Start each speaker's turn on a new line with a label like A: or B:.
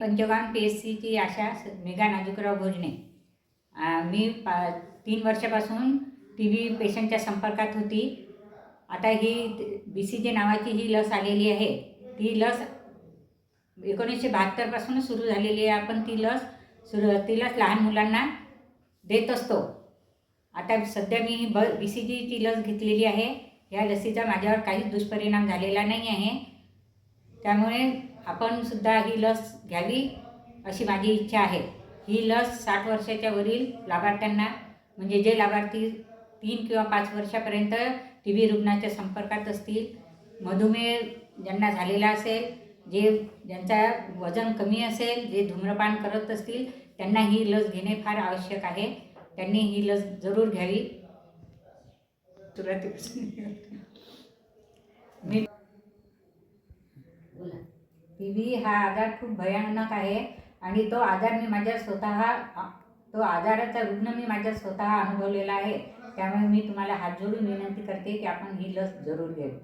A: पंचगाम P S सीची आशा मेघा नाजूकराव भोजने. मी पा तीन वर्षापासून टी बी पेशंटच्या संपर्कात होती. आता ही बी सी जे नावाची ही लस आलेली आहे. ती लस एकोणीसशे बहात्तरपासूनच सुरू झालेली आहे. आपण ती लस सुरू ती लस लहान मुलांना देत असतो. आता सध्या मी ब बी सी जीची लस घेतलेली आहे. या लसीचा माझ्यावर काहीच दुष्परिणाम झालेला नाही आहे. त्यामुळे आपण सुद्धा ही लस घ्यावी अशी माझी इच्छा आहे. ही लस साठ वर्षाच्या वरील लाभार्थ्यांना म्हणजे जे लाभार्थी तीन किंवा पाच वर्षापर्यंत टी बी रुग्णाच्या संपर्कात असतील मधुमेह ज्यांना झालेला असेल जे ज्यांचा वजन कमी असेल जे धूम्रपान करत असतील त्यांना ही लस घेणे फार आवश्यक आहे. त्यांनी ही लस जरूर घ्यावी. तुला मी टी व्ही हा आजार खूप भयानक आहे आणि तो आजार मी माझ्या स्वतः तो आजाराचा रुग्ण मी माझ्या स्वतः अनुभवलेला आहे. त्यामुळे मी तुम्हाला हात जोडून विनंती करते की आपण ही लस जरूर घ्यावी